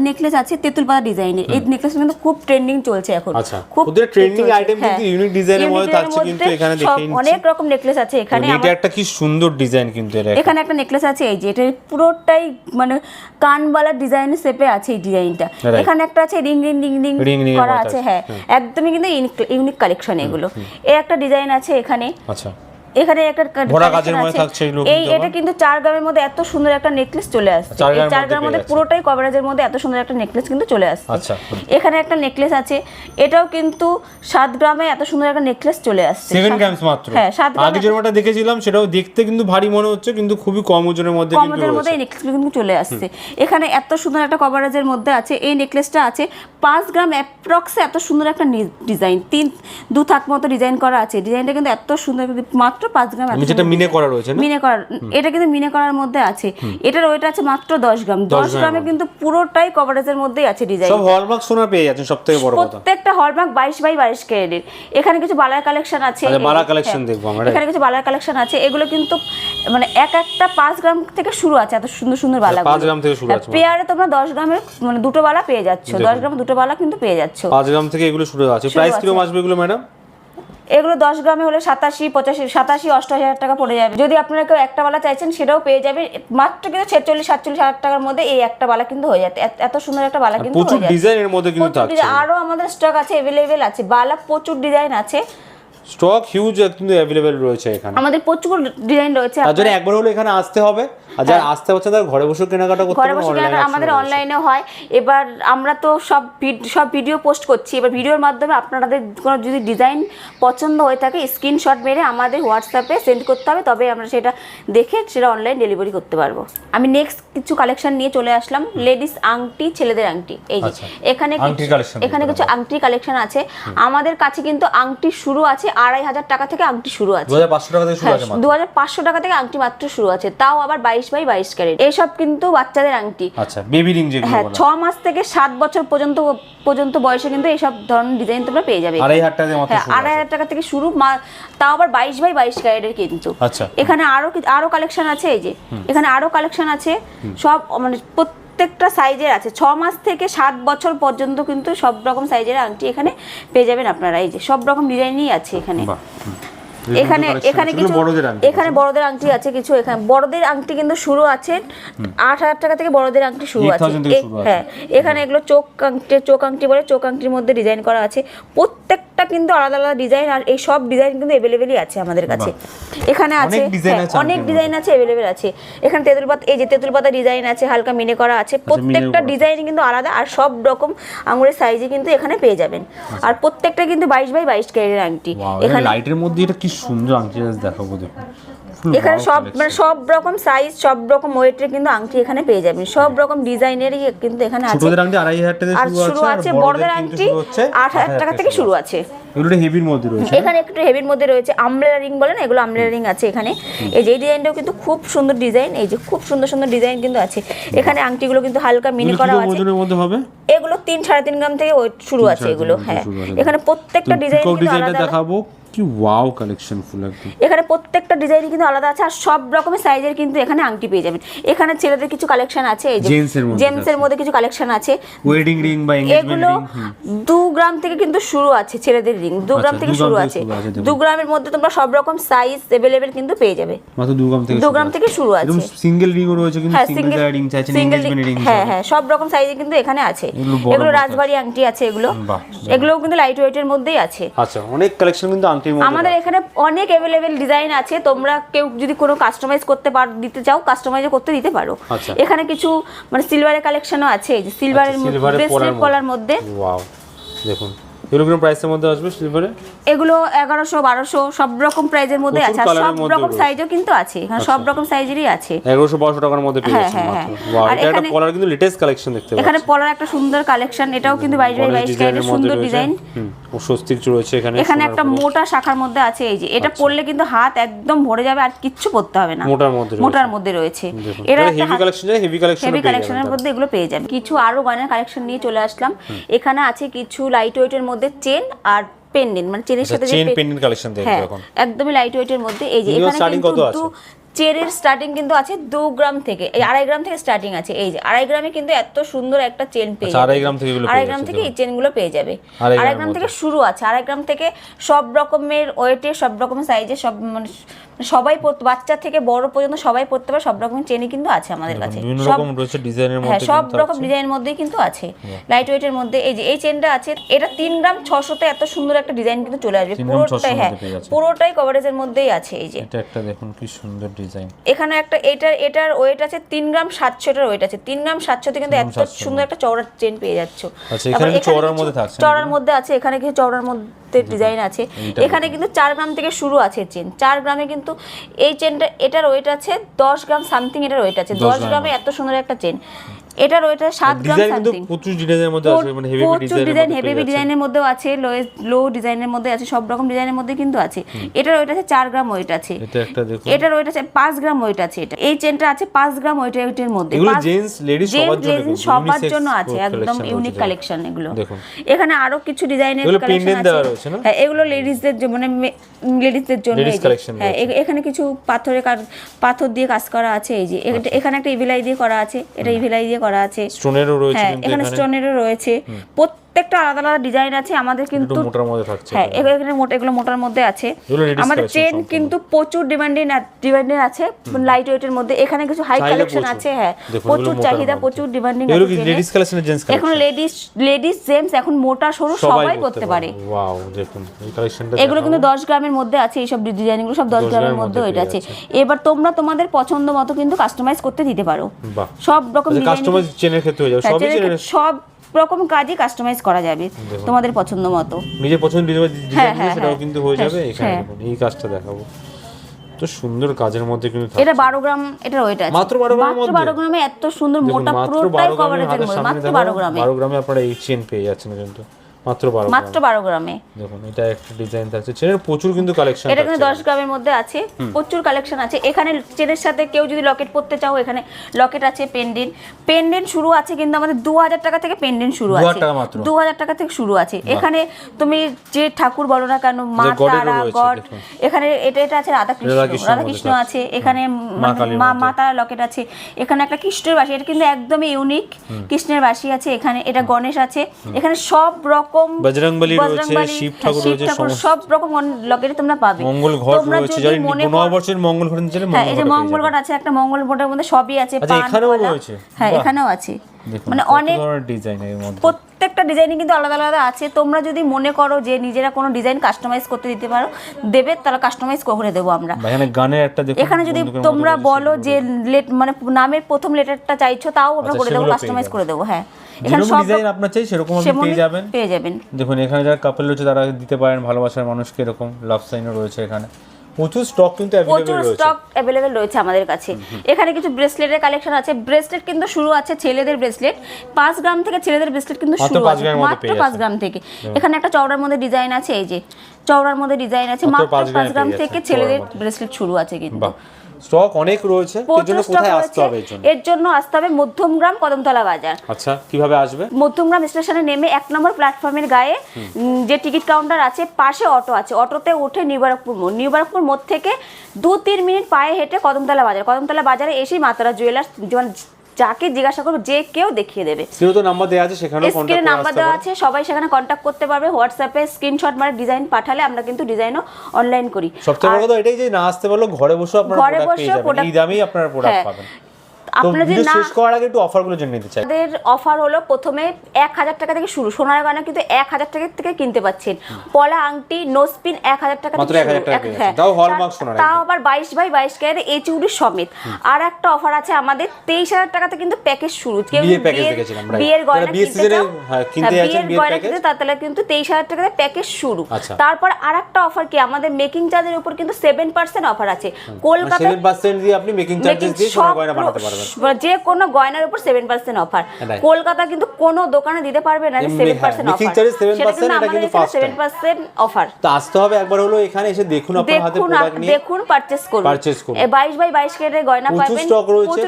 নেকলেস আছে তেঁতুল পাতা ডিজাইনের এই নেকলেস কিন্তু খুব ট্রেন্ডিং চলছে এখন। খুব ওদের trending চলছে। item কিন্তু হ্যাঁ। design এর Unique মধ্যে থাকছে কিন্তু এখানে নিচ্ছি। অনেক রকম নেকলেস আছে। এখানে এটা একটা কি সুন্দর ডিজাইন কিন্তু এটা এখানে। একটা নেকলেস আছে এই যে এটা পুরোটাই মানে কানবালা ডিজাইনের শেপে আছে এই ডিজাইনটা এখানে একটা আছে রিং রিং রিং রিং এর করা আছে হ্যাঁ। একদমই কিন্তু ইউনিক কালেকশন এগুলো। এর একটা ডিজাইন আছে এখানে। আচ্ছা। এখানে একটা কা- কাজের মধ্যে থাকছে এই কিন্তু এটা কিন্তু চার গ্রামের মধ্যে এত সুন্দর একটা নেকলেস চলে আসছে। এই গ্রামের চার মধ্যে গ্রামের মধ্যে পুরোটাই কভারেজের মধ্যে এত সুন্দর একটা নেকলেস কিন্তু চলে আসছে। আচ্ছা। এখানে একটা নেকলেস আছে। এটাও কিন্তু সাত গ্রামে এত সুন্দর একটা নেকলেস চলে আসছে। সেভেন গ্রামস মাত্র। হ্যাঁ সাত আগে দেখেছিলাম সেটাও দেখতে কিন্তু ভারী মনে হচ্ছে কিন্তু খুবই কম ওজনের মধ্যে মধ্যে এই নেকলেসগুলো কিন্তু চলে আসছে। এখানে এত সুন্দর একটা কভারেজের মধ্যে আছে। এই নেকলেসটা আছে পাঁচ গ্রাম অ্যাপ্রক্সে এত সুন্দর একটা ডিজাইন তিন দু থাক মতো ডিজাইন করা আছে। ডিজাইনটা কিন্তু এত সুন্দর কিন্তু মাত্র পাঁচ গ্রাম নিচেটা মিনে করা রয়েছে মিনে করার এটা কিন্তু মিনে করার মধ্যে আছে। এটার ওইটা আছে মাত্র দশ গ্রাম। দশ গ্রামে কিন্তু পুরোটাই কভারেজের মধ্যেই আছে ডিজাইন সব হলমার্ক সোনা পেয়ে যাচ্ছেন সব থেকে বড় কথা। প্রত্যেকটা হলমার্ক বাইশ বাই বাইশ ক্যারেটের এখানে কিছু বালার কালেকশন আছে। আচ্ছা, বালা এই- collection হ্যাঁ। দেখব আমরা, এখানে কিছু বালার কালেকশন আছে। এগুলো কিন্তু মানে এক একটা পাঁচ গ্রাম থেকে শুরু আছে এত সুন্দর সুন্দর বালা আচ্ছা, পাঁচ গ্রাম থেকে শুরু আছে পেয়ারে তোমরা দশ গ্রামের মানে দুটো বালা পেয়ে যাচ্ছ। দশ গ্রাম দুটো বালা কিন্তু পেয়ে যাচ্ছ। পাঁচ গ্রাম থেকে এগুলো শুরু আছে। প্রাইস কীরকম আসবে এগুলো ম্যাডাম এগুলো দশ গ্রামে হলে সাতাশি পঁচাশি সাতাশি অষ্টআশি হাজার টাকা পড়ে যাবে। যদি আপনারা কেউ একটা বালা চাইছেন সেটাও পেয়ে যাবে। মাত্র কিন্তু ছেচল্লিশ সাতচল্লিশ হাজার টাকার মধ্যে এই একটা বালা কিন্তু হয়ে যাবে এত- সুন্দর একটা বালা কিন্তু প্রচুর হয়ে যাবে ডিজাইনের মধ্যে কিন্তু প্রচুর ডিজাইন আরও আমাদের স্টক আছে অ্যাভেলেবেল আছে। বালা প্রচুর ডিজাইন আছে। স্টক হিউজ কিন্তু অ্যাভেলেবেল রয়েছে এখানে। আমাদের প্রচুর ডিজাইন রয়েছে। তার জন্য একবার হলো এখানে আসতে হবে। আর যারা আসতে পারছে তারা ঘরে বসে কেনাকাটা করতে হ্যাঁ। ঘরে বসে কেনাকাটা আমাদের অনলাইনেও হয়। এবার আমরা তো সব সব ভিডিও পোস্ট করছি। এবার ভিডিওর মাধ্যমে আপনাদের কোনো যদি ডিজাইন পছন্দ হয়ে থাকে স্ক্রিনশট মেরে আমাদের হোয়াটসঅ্যাপে সেন্ড করতে হবে। তবে আমরা সেটা দেখে সেটা অনলাইন ডেলিভারি করতে পারব। আমি নেক্সট কিছু কালেকশন নিয়ে চলে আসলাম। লেডিস আংটি ছেলেদের আংটি। এই যে আচ্ছা। এখানে এখানে কিছু আংটি কালেকশন আছে। আমাদের কাছে কিন্তু আংটি শুরু আছে আড়াই হাজার টাকা থেকে আংটি শুরু আছে। দু হাজার পাঁচশো টাকা থেকে দু হাজার পাঁচশো টাকা থেকে আংটি মাত্র শুরু আছে। তাও আবার বাইশ বাই বাইশ ক্যারেট। এইসব কিন্তু বাচ্চাদের আংটি। আচ্ছা বেবি রিং যেগুলো হ্যাঁ ছ মাস থেকে সাত বছর পর্যন্ত পর্যন্ত বয়সে কিন্তু এইসব ধরনের ডিজাইন তোমরা পেয়ে যাবে আড়াই হাজার টাকা হ্যাঁ আড়াই হাজার টাকা থেকে শুরু তাও আবার বাইশ বাই বাইশ ক্যারেটের কিন্তু। আচ্ছা। এখানে আরও আরও কালেকশন আছে এই যে। এখানে আরও কালেকশন আছে। সব মানে প্রত্যেকটা সাইজের আছে। ছ মাস থেকে সাত বছর পর্যন্ত কিন্তু সব রকম সাইজের আংটি এখানে পেয়ে যাবেন আপনারা। এই যে সব রকম ডিজাইনই আছে এখানে। এখানে এখানে কিছু বড়দের এখানে বড়দের আংটি আছে কিছু। এখানে বড়দের আংটি কিন্তু শুরু আছে। আট হাজার টাকা থেকে বড়দের আংটি শুরু আছে। হ্যাঁ এখানে এগুলো চোখ আংটি চোখ আংটি বলে চোখ আংটির মধ্যে ডিজাইন করা আছে। প্রত্যেকটা কিন্তু আলাদা আলাদা ডিজাইন আর এই সব ডিজাইন কিন্তু অ্যাভেলেবেলই আছে আমাদের কাছে। এখানে আছে অনেক হ্যাঁ, অনেক ডিজাইন আছে অ্যাভেলেবেল আছে। এখানে তেঁতুল পাতা এই যে তেঁতুল পাতা ডিজাইন আছে হালকা মিনে করা আছে। প্রত্যেকটা করা। ডিজাইন কিন্তু আলাদা আর সব রকম আঙুরের সাইজে কিন্তু এখানে পেয়ে যাবেন। আর প্রত্যেকটা কিন্তু বাইশ বাই বাইশ ক্যারেটের আংটি। এখানে লাইটের মধ্যে এটা কি সুন্দর আংটি দেখাবো দেখুন। এখানে সব মানে সব রকম সাইজ সব রকম ওয়েটের কিন্তু আংটি এখানে পেয়ে যাবেন। সব রকম ডিজাইনেরই কিন্তু এখানে আছে। ছোটদের আংটি আড়াই হাজার টাকা থেকে শুরু আছে আর শুরু আছে বড়দের আংটি কিন্তু শুরু হচ্ছে আট হাজার টাকা থেকে শুরু আছে। এগুলো হেভির মধ্যে রয়েছে। এখানে একটু হেভির মধ্যে রয়েছে আমব্রেলা রিং বলে না? এগুলো আমব্রেলা রিং আছে এখানে। এই যে ডিজাইনটাও কিন্তু খুব সুন্দর ডিজাইন এই যে খুব সুন্দর সুন্দর ডিজাইন কিন্তু আছে। এখানে আংটিগুলো কিন্তু হালকা মিনি করা আছে। ওজনের মধ্যে হবে? এগুলো তিন সাড়ে তিন গ্রাম থেকে শুরু আছে এগুলো হ্যাঁ। এখানে প্রত্যেকটা ডিজাইন কিন্তু আলাদা আলাদা। দেখাবো? কি ওয়াও কালেকশন ফুল একদম। এখানে প্রত্যেকটা ডিজাইনই কিন্তু আলাদা আছে আর সব রকমের সাইজের কিন্তু এখানে আংটি পেয়ে যাবেন। এখানে ছেলেদের কিছু কালেকশন আছে এই যে এর মধ্যে কিছু কালেকশন আছে। ওয়েডিং রিং বা এঙ্গেজমেন্ট এগুলো গ্রাম থেকে কিন্তু শুরু আছে ছেলেদের রিং দু গ্রাম আচ্ছা, থেকে শুরু আছে। শুরু আছে, দেখুন। দু গ্রামের মধ্যে তোমরা সব রকম সাইজ অ্যাভেলেবেল কিন্তু পেয়ে যাবে। মাত্র দু গ্রাম থেকে দু গ্রাম থেকে শুরু আছে। সিঙ্গেল রিংও রয়েছে কিন্তু হ্যাঁ সিঙ্গেল রিং চাইছেন সিঙ্গেল রিং হ্যাঁ হ্যাঁ সব রকম সাইজে কিন্তু এখানে আছে। এগুলো বড় রাজবাড়ি আংটি আছে এগুলো। এগুলোও কিন্তু লাইট ওয়েটের মধ্যেই আছে। আচ্ছা অনেক কালেকশন কিন্তু আংটির মধ্যে আমাদের এখানে অনেক অ্যাভেলেবেল ডিজাইন আছে। তোমরা কেউ যদি কোনো কাস্টমাইজ করতে পার দিতে চাও কাস্টমাইজ করতে দিতে পারো। আচ্ছা। এখানে কিছু মানে সিলভারের কালেকশনও আছে। এই যে সিলভারের আচ্ছা, ব্রেসলেট পলার পলার মধ্যে। ওয়াও দেখুন। এগুলো প্রাইসের মধ্যে আসবে সিলভারে এগুলো এগারোশো বারোশো সব রকম প্রাইজের মধ্যে আছে। সব রকম সাইজও কিন্তু আছে। এখানে সব রকম সাইজেরই আছে। এগারোশো বারোশো টাকার মধ্যে পেয়ে হ্যাঁ, যাচ্ছেন হ্যাঁ, মাত্র। হ্যাঁ। আর এটা একটা পলার কিন্তু লেটেস্ট কালেকশন দেখতে এখানে পলার একটা সুন্দর কালেকশন এটাও কিন্তু বাইশ বাই বাইশ ক্যারেটের সুন্দর ডিজাইন ও স্বস্তিক রয়েছে এখানে। এখানে একটা মোটা শাখার মধ্যে আছে এই যে। এটা পরলে কিন্তু হাত একদম ভরে যাবে আর কিচ্ছু পরতে হবে না। মোটার মধ্যে। মোটার মধ্যে রয়েছে। এটা হেভি কালেকশন যায় হেভি কালেকশন হেভি কালেকশনের মধ্যে এগুলো পেয়ে যাবে কিছু আরও গয়নার কালেকশন নিয়ে চলে আসলাম। এখানে আছে কিছু লাইট ওয়েটের মধ্যে চেন আর পেন্ডেন্ট মানে চেনের সাথে যে পেন্ডেন্ট কালেকশন দেখো এখন। একদমই লাইট ওয়েটের মধ্যে এই যে এখানে কিন্তু চেনের স্টার্টিং কিন্তু আছে দু গ্রাম থেকে এই আড়াই গ্রাম থেকে স্টার্টিং আছে এই যে আড়াই গ্রামে কিন্তু এত সুন্দর একটা চেন পেয়ে যাবে। আড়াই গ্রাম থেকে আড়াই গ্রাম থেকে এই চেনগুলো পেয়ে যাবে। আড়াই গ্রাম থেকে শুরু আছে আড়াই গ্রাম থেকে সব রকমের ওয়েটে সব রকমের সাইজে সব মানে সবাই পরতে বাচ্চা থেকে বড় পর্যন্ত সবাই পরতে পারে সব রকমের চেনই কিন্তু আছে আমাদের কাছে। সব রকম ডিজাইনের হ্যাঁ সব রকম ডিজাইনের মধ্যেই কিন্তু আছে। লাইট ওয়েটের মধ্যে এই যে এই চেনটা আছে এটা তিন গ্রাম ছশোতে এত সুন্দর একটা ডিজাইন কিন্তু চলে আসবে। তিন গ্রাম 600 পুরোটাই হ্যাঁ। পুরোটাই কভারেজের মধ্যেই আছে এই যে। এটা একটা দেখুন কি সুন্দর ডিজাইন এখানে একটা এটার এটার ওয়েট আছে তিন গ্রাম সাতশোটার ওয়েট আছে। তিন গ্রাম সাতশোতে কিন্তু এত সুন্দর একটা চওড়ার চেন পেয়ে যাচ্ছ। আচ্ছা, এখানে চওড়ার মধ্যে থাকছে চওড়ার মধ্যে আছে এখানে কিছু চওড়ার মধ্যে ডিজাইন আছে। এখানে কিন্তু চার গ্রাম থেকে শুরু আছে চেন চার গ্রামে কিন্তু এই চেনটা এটার ওয়েট আছে দশ গ্রাম সামথিং এটার ওয়েট আছে। 10 দশ গ্রামে। এত সুন্দর একটা চেন এটার আছে সাত গ্রাম ডিজাইন কিন্তু সামথিং প্রচুর ডিজাইনের মধ্যে আছে মানে হেভি প্রচুর ডিজাইন হেভি ডিজাইনের মধ্যেও আছে লো লো ডিজাইনের মধ্যে আছে সব রকম ডিজাইনের মধ্যে কিন্তু আছে। এটার ওয়েট আছে চার গ্রাম ওয়েট আছে। এটা একটা দেখুন। এটার ওয়েট আছে পাঁচ গ্রাম ওয়েট আছে এটা। এই চেনটা আছে পাঁচ গ্রাম ওয়েট ওয়েটের মধ্যে। এগুলো জেন্টস লেডিস সবার জন্য সবার জন্য আছে একদম ইউনিক কালেকশন এগুলো। দেখুন। এখানে আরও কিছু ডিজাইনের কালেকশন আছে? হ্যাঁ এগুলো লেডিসদের মানে লেডিসদের জন্য। হ্যাঁ এখানে কিছু পাথরের কাজ পাথর দিয়ে কাজ করা আছে এই যে। আচ্ছা। এখানে একটা ইভিলাই দিয়ে করা আছে। এটা ইভিলাই দিয়ে করা আছে। স্টোনেরও রয়েছে হ্যাঁ এখানে এখানে। স্টোনেরও রয়েছে। প্রত্যেকটা আলাদা আলাদা ডিজাইন আছে আমাদের কিন্তু মোটার মধ্যে থাকছে হ্যাঁ এগুলো এখানে মোটা এগুলো মোটার মধ্যে আছে। আমাদের চেন কিন্তু প্রচুর ডিমান্ডিং ডিমান্ডিং আছে লাইট ওয়েটের মধ্যে। এখানে কিছু হাই কালেকশন আছে হ্যাঁ। প্রচুর চাহিদা প্রচুর ডিমান্ডিং আছে লেডিস কালেকশনের জেন্টস এখন লেডিস লেডিস জেমস এখন মোটা সরু সবাই পড়তে পারে। ওয়াও দেখুন এই কালেকশনটা এগুলো কিন্তু দশ গ্রামের মধ্যে আছে এইসব ডিজাইনগুলো সব দশ 10 গ্রামের মধ্যে ওইটা আছে। এবার তোমরা তোমাদের পছন্দ মতো কিন্তু কাস্টমাইজ করতে দিতে পারো। সব রকম আচ্ছা কাস্টমাইজ চেনের ক্ষেত্রে হয়ে যাবে। হ্যাঁ, চেনের সব রকম কাজই কাস্টমাইজ করা যাবে তোমাদের পছন্দ মতো। নিজের পছন্দ হ্যাঁ, হ্যাঁ, সেটাও হ্যাঁ। কিন্তু হয়ে যাবে এখানে হ্যাঁ। এই কাজটা দেখাবো। তো সুন্দর কাজের মধ্যে কিন্তু এটা বারো গ্রাম এটা ওয়েট আছে। মাত্র 12 গ্রামের মাত্র মধ্যে? বারো গ্রামে এত সুন্দর মোটা পুরোটাই কভারেজের মধ্যে মাত্র দেখাবো, বারো গ্রামে। 12 গ্রামে আপনারা এই চেন পেয়ে যাচ্ছেন কিন্তু। মাত্র বারো মাত্র গ্রাম বারো গ্রামে। দেখুন এটা একটা ডিজাইন থাকছে। চেনের প্রচুর কিন্তু কালেকশন এটা কিন্তু দশ গ্রামের মধ্যে আছে। প্রচুর কালেকশন আছে। এখানে চেনের সাথে কেউ যদি লকেট পরতে চাও এখানে লকেট আছে পেন্ডেন্ট পেন্ডেন্ট শুরু আছে কিন্তু আমাদের দু হাজার টাকা থেকে পেন্ডেন্ট শুরু আছে। টাকা মাত্র? দু হাজার টাকা থেকে শুরু আছে। এখানে তুমি যে ঠাকুর বলো না কেন মা তারা গড। এখানে এটা এটা আছে রাধাকৃষ্ণ। মধ্যে আছে। এখানে মা মা তারা লকেট আছে। এখানে একটা কৃষ্ণের বাসি এটা কিন্তু একদমই ইউনিক কৃষ্ণের বাসি আছে এখানে। এটা গণেশ আছে। এখানে সব রকম বজরংবলী রয়েছে, শিব ঠাকুর রয়েছে, সব রকম লকেটে তোমরা পাবে। মঙ্গল ঘট রয়েছে জানি যারা নববর্ষের মঙ্গল ঘর জন্য হ্যাঁ মঙ্গল ঘর ঘট আছে একটা মঙ্গল ঘটের মধ্যে সবই আছে আচ্ছা, পান, আছে হ্যাঁ এখানেও আছে। মানে অনেক ডিজাইন এর মধ্যে। প্রত্যেকটা ডিজাইনই কিন্তু আলাদা আলাদা আছে। তোমরা যদি মনে করো যে নিজেরা কোনো ডিজাইন কাস্টমাইজ করতে দিতে পারো দেবে তাহলে কাস্টমাইজ করে দেবো আমরা। এখানে গানের একটা এখানে যদি তোমরা বলো যে লেট মানে নামের প্রথম লেটারটা চাইছো তাও আমরা আচ্ছা, করে দেবো কাস্টমাইজ করে দেবো হ্যাঁ। এখানে সব ডিজাইন আপনার চাই সেরকম আপনি পেয়ে যাবেন। পেয়ে যাবেন। দেখুন এখানে যারা কাপল রয়েছে তারা দিতে পারেন ভালোবাসার মানুষকে এরকম লাভ সাইনও রয়েছে এখানে। প্রচুর স্টক কিন্তু প্রচুর স্টক অ্যাভেলেবেল রয়েছে আমাদের কাছে। এখানে কিছু ব্রেসলেটের কালেকশন আছে। ব্রেসলেট কিন্তু শুরু আছে ছেলেদের ব্রেসলেট পাঁচ গ্রাম থেকে ছেলেদের ব্রেসলেট কিন্তু শুরু আছে। মাত্র পাঁচ গ্রাম থেকে। এখানে একটা চওড়ার মধ্যে ডিজাইন আছে এই যে। চওড়ার মধ্যে ডিজাইন আছে। মাত্র পাঁচ গ্রাম থেকে ছেলেদের ব্রেসলেট শুরু আছে কিন্তু। স্টক অনেক রয়েছে এর জন্য কোথায় আসতে হবে এর জন্য? এর জন্য আসতে হবে মধ্যমগ্রাম কদমতলা বাজার। আচ্ছা কীভাবে আসবে? মধ্যমগ্রাম স্টেশনে নেমে এক নম্বর প্ল্যাটফর্মের গায়ে যে টিকিট কাউন্টার আছে পাশে অটো আছে। অটোতে উঠে নিউবারকপুর মোড়। নিউবারকপুর মোড় থেকে দু তিন মিনিট পায়ে হেঁটে কদমতলা বাজার। কদমতলা বাজারে এসেই মাতারা জুয়েলার্স যাকে জিজ্ঞাসা করব যে কেউ দেখিয়ে দেবে। স্ক্রিনে তো নাম্বার দেওয়া আছে স্ক্রিনে নাম্বার দেওয়া আছে সবাই সেখানে কন্ট্যাক্ট করতে পারবে হোয়াটসঅ্যাপে স্ক্রিনশট মানে ডিজাইন পাঠালে আমরা কিন্তু ডিজাইনও অনলাইন করি। সবচেয়ে বড় কথা এটাই যে না আসতে পারল ঘরে বসে আপনারা ঘরে প্রোডাক্ট যাবেন। product- এই দামেই আপনারা প্রোডাক্ট হ্যাঁ। পাবেন। আপনারা যদি না শেষ করার আগে একটু অফারগুলো জেনে নিতে চাই। আমাদের অফার হলো প্রথমে এক হাজার টাকা থেকে শুরু। সোনার গয়না কিন্তু এক হাজার টাকা থেকে কিনতে পাচ্ছেন। পলা আংটি নোসপিন এক হাজার টাকা থেকে 1000 টাকা এক- পেয়ে হ্যাঁ। তাও hallmark সোনার তাও আবার বাইশ বাই বাইশ ক্যারেট এই চুড়ি সমেত। আর একটা অফার আছে আমাদের তেইশ হাজার টাকাতে কিন্তু প্যাকেজ শুরু। কেউ বিয়ের গয়না কিনতে চাও? হ্যাঁ, হ্যাঁ, বিয়ের গয়না। কিনতে তাহলে কিন্তু তেইশ হাজার টাকাতে প্যাকেজ শুরু। আচ্ছা। তারপর আর একটা অফার কি? আমাদের মেকিং চার্জের উপর কিন্তু সেভেন পার্সেন্ট অফার আছে। কলকাতা সেভেন পার্সেন্ট দিয়ে আপনি মেকিং চার্জেস দিয়ে সোনার গয়না বানাতে পারবেন। মানে যে কোনো গয়নার উপর সেভেন পার্সেন্ট অফার কলকাতা কিন্তু কোনো দোকানে দিতে পারবে না অফার হ্যাঁ, তো আসতে হবে একবার হলো এখানে এসে দেখুন আপনার হাতে প্রোডাক্ট নিয়ে। দেখুন পারচেজ করুন। পারচেজ করুন। 22 বাই 22 গয়না পাবেন। প্রচুর স্টক রয়েছে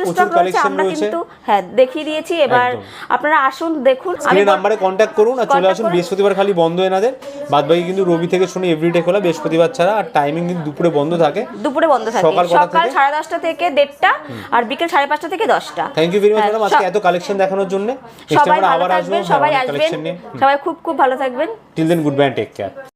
প্রচুর হ্যাঁ, দেখিয়ে দিয়েছি। এবার আপনারা আসুন দেখুন। আমি নম্বরে কন্টাক্ট করুন আর চলে আসুন। বৃহস্পতিবার খালি বন্ধ এনাদের। বাদবাকি কিন্তু রবি থেকে শুনে এভরিডে খোলা বৃহস্পতিবার ছাড়া আর টাইমিং কিন্তু দুপুরে বন্ধ থাকে। দুপুরে বন্ধ থাকে। সকাল 10:30 থেকে? দেড়টা আর বিকেল 5:30 দশটা থেকে দশটা। Thank you very much madam আজকে এত কালেকশন দেখানোর জন্য। সবাই ভালো থাকবেন সবাই আসবেন। সবাই খুব খুব ভালো থাকবেন। Till then goodbye take care